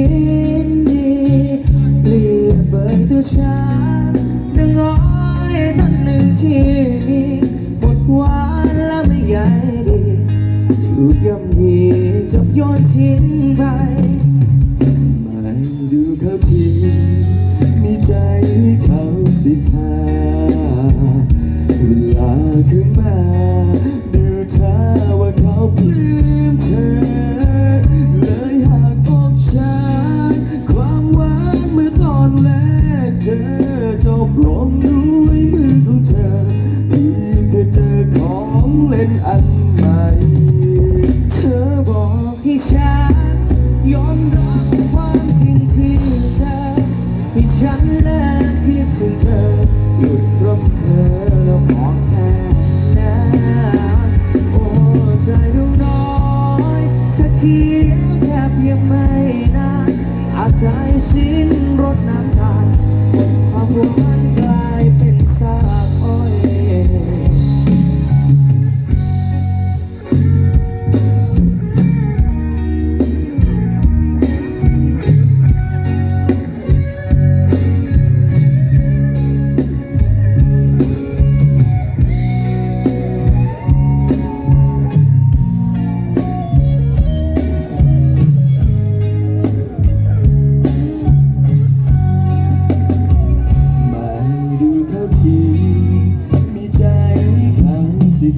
ินดีเปลี่ยนเบอร์ตัวฉันหนึ่งอ้อยท่านหนึ่งที่มีหมดหวานและไม่ใหญ่ดีถูกย่ำยีจบโยนทิ้งไปไม่ดูเขาทีมีใจเขาสิทาเวลาคือนมา เล่นอันใหม่เธอบอกให้ฉันยอมรับความจริงที่เธอให้ฉันเลิกคิดถึงเธอหยุดรบเธอแล้วมองแค่นั้นโอ้ใจดวงน้อยจะเคียงแค่เพียงไม่นานอาจใจสิ้นร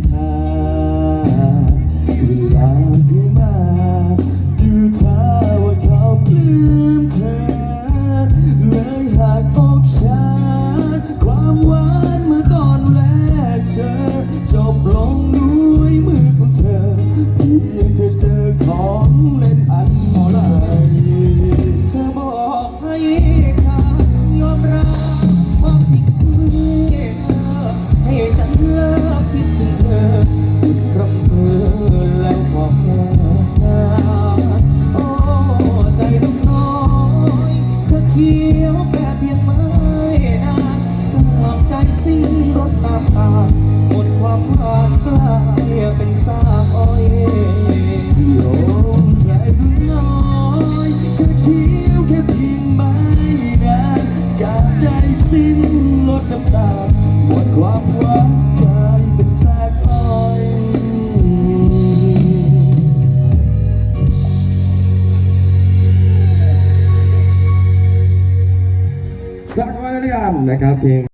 สิ เดียวแค่เพียงมา สักวันเดียวกันนะครับเพลง